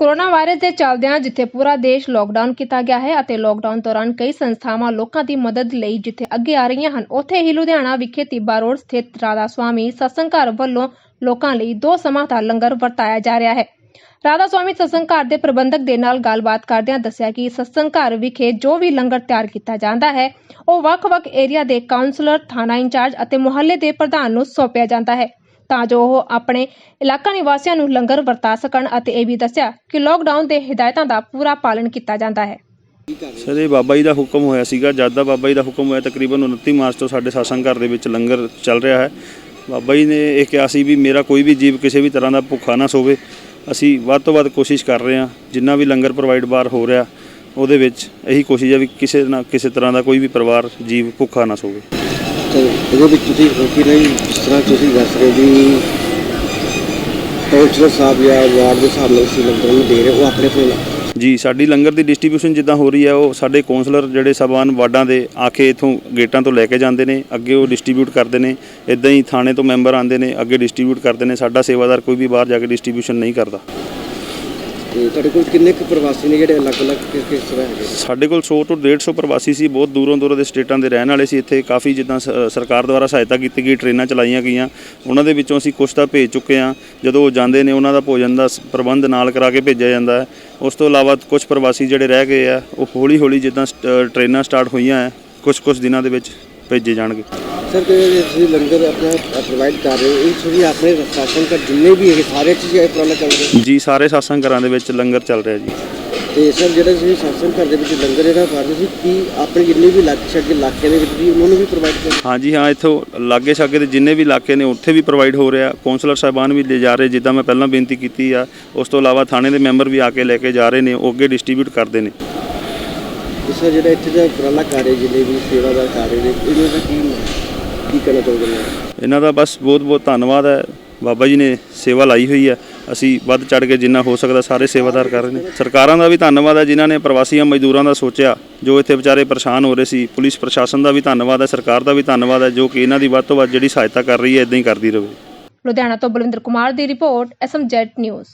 Corona virus ਦੇ ਚੱਲਦਿਆਂ ਜਿੱਥੇ ਪੂਰਾ ਦੇਸ਼ ਲੋਕਡਾਊਨ ਕੀਤਾ ਗਿਆ ਹੈ ਅਤੇ ਲੋਕਡਾਊਨ ਦੌਰਾਨ ਕਈ ਸੰਸਥਾਵਾਂ ਲੋਕਾਂ ਦੀ ਮਦਦ ਲਈ ਜਿੱਥੇ ਅੱਗੇ ਆ ਰਹੀਆਂ ਹਨ, ਉੱਥੇ ਹੀ ਲੁਧਿਆਣਾ ਵਿਖੇ ਤਿੱਬਾ ਰੋਡ ਸਥਿਤ ਰਾਧਾ ਸਵਾਮੀ ਸਤਸੰਗ ਘਰ ਵੱਲੋਂ ਲੋਕਾਂ ਲਈ ਦੋ ਸਮਾਂ ਦਾ ਲੰਗਰ ਵਰਤਾਇਆ ਜਾ ਰਿਹਾ ਹੈ। ਰਾਧਾ ਸਵਾਮੀ ਸਤਸੰਗ ਘਰ ਦੇ ਪ੍ਰਬੰਧਕ ਦੇ ਨਾਲ ਗੱਲਬਾਤ ਕਰਦਿਆਂ ਦੱਸਿਆ ਕਿ ਸਤਸੰਗ ਘਰ ਵਿਖੇ ਜੋ ਵੀ ਲੰਗਰ ਤਿਆਰ ਕੀਤਾ ਜਾਂਦਾ ਹੈ, ਉਹ ਵੱਖ-ਵੱਖ ਏਰੀਆ ਦੇ ਕਾਉਂਸਲਰ ਥਾਣਾ ਇੰਚਾਰਜ ਅਤੇ ਮੁਹੱਲੇ ਦੇ ਪ੍ਰਧਾਨ ਨੂੰ ਸੌਂਪਿਆ ਜਾਂਦਾ ਹੈ। ਤਾਂ ਜੋ ਉਹ ਆਪਣੇ ਇਲਾਕਾ ਨਿਵਾਸੀਆਂ ਨੂੰ ਲੰਗਰ ਵਰਤਾ ਸਕਣ ਅਤੇ ਇਹ ਵੀ ਦੱਸਿਆ ਕਿ ਲੋਕਡਾਊਨ ਦੇ ਹਦਾਇਤਾਂ ਦਾ ਪੂਰਾ ਪਾਲਣ ਕੀਤਾ ਜਾਂਦਾ ਹੈ। ਸਰ, ਇਹ ਬਾਬਾ ਜੀ ਦਾ ਹੁਕਮ ਹੋਇਆ ਸੀਗਾ। ਜਦ ਦਾ ਬਾਬਾ ਜੀ ਦਾ ਹੁਕਮ ਹੋਇਆ, ਤਕਰੀਬਨ 29 ਮਾਰਚ ਤੋਂ ਸਾਡੇ ਸਾਸੰਗ ਘਰ ਦੇ ਵਿੱਚ ਲੰਗਰ ਚੱਲ ਰਿਹਾ ਹੈ। ਬਾਬਾ ਜੀ ਨੇ ਇਹ ਕਿਹਾ ਸੀ ਵੀ ਮੇਰਾ ਕੋਈ ਵੀ ਜੀਵ ਕਿਸੇ ਵੀ ਤਰ੍ਹਾਂ ਦਾ ਭੁੱਖਾ ਨਾ ਸੋਵੇ। ਅਸੀਂ ਵੱਧ ਤੋਂ ਵੱਧ ਕੋਸ਼ਿਸ਼ ਕਰ ਰਹੇ ਹਾਂ, ਜਿੰਨਾ ਵੀ ਲੰਗਰ ਪ੍ਰੋਵਾਈਡ ਬਾਹਰ ਹੋ ਰਿਹਾ, ਉਹਦੇ ਵਿੱਚ ਇਹੀ ਕੋਸ਼ਿਸ਼ ਹੈ ਵੀ ਕਿਸੇ ਨਾ ਕਿਸੇ ਤਰ੍ਹਾਂ ਦਾ ਕੋਈ ਵੀ ਪਰਿਵਾਰ, ਜੀਵ ਭੁੱਖਾ ਨਾ ਸੋਵੇ। ਤੇ ਵਿੱਚ ਤੁਸੀਂ ਰੋਟੀ ਨਹੀਂ, ਜਿਸ ਤਰ੍ਹਾਂ ਤੁਸੀਂ ਦੱਸ ਰਹੇ ਵੀ ਕਾਉਂਸਲਰ ਸਾਹਿਬ ਜਾਂ ਵਾਰਡ ਦੇ ਹਿਸਾਬ ਨਾਲ ਤੁਸੀਂ ਲੰਗਰ ਨੂੰ ਦੇ ਰਹੇ ਹੋ ਆਪਣੇ ਕੋਲ ਜੀ, ਸਾਡੀ ਲੰਗਰ ਦੀ ਡਿਸਟ੍ਰੀਬਿਊਸ਼ਨ ਜਿੱਦਾਂ ਹੋ ਰਹੀ ਹੈ ਉਹ ਸਾਡੇ ਕੌਂਸਲਰ ਜਿਹੜੇ ਸਭਾਨ ਵਾਰਡਾਂ ਦੇ ਆ ਕੇ ਇਥੋਂ ਗੇਟਾਂ ਤੋਂ ਲੈ ਕੇ ਜਾਂਦੇ ਨੇ, ਅੱਗੇ ਉਹ ਡਿਸਟ੍ਰੀਬਿਊਟ ਕਰਦੇ ਨੇ ਇਦਾਂ ਹੀ ਥਾਣੇ ਤੋਂ ਮੈਂਬਰ ਆਉਂਦੇ ਨੇ, ਅੱਗੇ ਡਿਸਟ੍ਰੀਬਿਊਟ ਕਰਦੇ ਨੇ, ਸਾਡਾ ਸੇਵਾਦਾਰ ਕੋਈ ਵੀ ਬਾਹਰ ਜਾ ਕੇ ਡਿਸਟ੍ਰੀਬਿਊਸ਼ਨ ਨਹੀਂ ਕਰਦਾ। ਤੇ ਤੁਹਾਡੇ ਕੋਲ ਕਿੰਨੇ ਕੁ ਪ੍ਰਵਾਸੀ ਨੇ ਜਿਹੜੇ ਅਲੱਗ-ਅਲੱਗ ਕਿਸ ਕਿਸ ਤਰ੍ਹਾਂ ਹੈਗੇ ਸਾਡੇ ਕੋਲ 100 ਤੋਂ 150 ਪ੍ਰਵਾਸੀ ਸੀ, ਬਹੁਤ ਦੂਰੋਂ ਦੂਰੋਂ ਦੇ ਸਟੇਟਾਂ ਦੇ ਰਹਿਣ ਵਾਲੇ ਸੀ। ਇੱਥੇ ਕਾਫੀ ਜਿੱਦਾਂ ਸ- ਸਰਕਾਰ ਦੁਆਰਾ ਸਹਾਇਤਾ ਕੀਤੀ ਗਈ, ਟ੍ਰੇਨਾਂ ਚਲਾਈਆਂ ਗਈਆਂ। ਉਹਨਾਂ ਦੇ ਵਿੱਚੋਂ ਅਸੀਂ ਕੁਛ ਤਾਂ ਭੇਜ ਚੁੱਕੇ ਹਾਂ। ਜਦੋਂ ਉਹ ਜਾਂਦੇ ਨੇ, ਉਹਨਾਂ ਦਾ ਭੋਜਨ ਦਾ ਸ- ਪ੍ਰਬੰਧ ਨਾਲ ਕਰਾ ਕੇ ਭੇਜਿਆ ਜਾਂਦਾ ਹੈ। ਉਸ ਤੋਂ ਇਲਾਵਾ ਕੁਝ ਪ੍ਰਵਾਸੀ ਜਿਹੜੇ ਰਹਿ ਗਏ ਆ, ਉਹ ਹੌਲੀ ਹੌਲੀ ਜਿੱਦਾਂ ਸਟ- ਟ੍ਰੇਨਾਂ ਸਟਾਰਟ ਹੋਈਆਂ ਹੈ। ਕੁਝ ਕੁਝ ਦਿਨਾਂ ਦੇ ਵਿੱਚ ਭੇਜੇ ਜਾਣਗੇ। ਸਰ ਕਿ ਤੁਸੀਂ ਲੰਗਰ ਆਪਣਾ ਪ੍ਰੋਵਾਈਡ ਕਰ ਰਹੇ ਹੋ ਇਹ ਤੁਸੀਂ ਆਪਣੇ ਸ਼ਾਸਨ ਕਰ ਜਿੰਨੇ ਵੀ ਹੈਗੇ ਸਾਰੇ ਚੀਜ਼ ਇਹ ਪ੍ਰੋਗਰਾਮ ਚੱਲ ਰਹੇ ਜੀ ਸਾਰੇ ਸਾਸੰਗ ਘਰਾਂ ਦੇ ਵਿੱਚ ਲੰਗਰ ਚੱਲ ਰਿਹਾ ਜੀ। ਤੇ ਸਰ ਜਿਹੜੇ ਤੁਸੀਂ ਸ਼ਾਸਨ ਘਰ ਦੇ ਵਿੱਚ ਲੰਗਰ ਜਿਹੜਾ ਕਰ ਰਹੇ ਸੀ ਕੀ ਆਪਣੇ ਜਿੰਨੇ ਵੀ ਇਲਾਕੇ ਛੱਗੇ ਇਲਾਕੇ ਦੇ ਵਿੱਚ ਵੀ ਉਹਨਾਂ ਨੂੰ ਵੀ ਪ੍ਰੋਵਾਈਡ ਕਰ ਹਾਂਜੀ ਹਾਂ ਇੱਥੋਂ ਲਾਗੇ ਛਾਗੇ ਦੇ ਜਿੰਨੇ ਵੀ ਇਲਾਕੇ ਨੇ ਉੱਥੇ ਵੀ ਪ੍ਰੋਵਾਈਡ ਹੋ ਰਿਹਾ। ਕੌਂਸਲਰ ਸਾਹਿਬਾਨ ਵੀ ਲੈ ਜਾ ਰਹੇ ਜਿੱਦਾਂ ਮੈਂ ਪਹਿਲਾਂ ਬੇਨਤੀ ਕੀਤੀ ਆ ਉਸ ਤੋਂ ਇਲਾਵਾ ਥਾਣੇ ਦੇ ਮੈਂਬਰ ਵੀ ਆ ਕੇ ਲੈ ਕੇ ਜਾ ਰਹੇ ਨੇ ਉਹ ਅੱਗੇ ਡਿਸਟ੍ਰੀਬਿਊਟ ਕਰਦੇ ਨੇ। ਤੇ ਸਰ ਜਿਹੜਾ ਇੱਥੇ ਦਾ ਉਪਰਾਲਾ ਕਰ ਰਹੇ ਜਿੰਨੇ ਵੀ ਸੇਵਾਦਾਰ ਕਰ ਰਹੇ ਨੇ ਇਹਨਾਂ ਦਾ ਕੀ ਕੀ ਕਹਿਣਾ ਚਾਹੁੰਦੇ ਨੇ ਇਹਨਾਂ ਦਾ ਬਸ ਬਹੁਤ ਬਹੁਤ ਧੰਨਵਾਦ ਹੈ। ਬਾਬਾ ਜੀ ਨੇ ਸੇਵਾ ਲਾਈ ਹੋਈ ਹੈ। ਅਸੀਂ ਵੱਧ ਚੜ ਕੇ ਜਿੰਨਾ ਹੋ ਸਕਦਾ ਸਾਰੇ ਸੇਵਾਦਾਰ ਕਰ ਰਹੇ ਨੇ। ਸਰਕਾਰਾਂ ਦਾ ਵੀ ਧੰਨਵਾਦ ਹੈ ਜਿਨ੍ਹਾਂ ਨੇ ਪ੍ਰਵਾਸੀਆਂ ਮਜ਼ਦੂਰਾਂ ਦਾ ਸੋਚਿਆ। ਜੋ ਇੱਥੇ ਵਿਚਾਰੇ ਪਰੇਸ਼ਾਨ ਹੋ ਰਹੇ ਸੀ ਪੁਲਿਸ ਪ੍ਰਸ਼ਾਸਨ ਦਾ ਵੀ ਧੰਨਵਾਦ ਹੈ ਸਰਕਾਰ ਦਾ ਵੀ ਧੰਨਵਾਦ ਹੈ ਜੋ ਕਿ ਇਹਨਾਂ ਦੀ ਵੱਧ ਤੋਂ ਵੱਧ ਜਿਹੜੀ ਸਹਾਇਤਾ ਕਰ ਰਹੀ ਹੈ ਇਦਾਂ ਹੀ ਕਰਦੀ ਰਹੇ। ਲੁਧਿਆਣਾ ਤੋਂ ਬਲਵਿੰਦਰ ਕੁਮਾਰ ਦੀ ਰਿਪੋਰਟ ਐਸਐਮਜ਼ੈਡ ਨਿਊਜ਼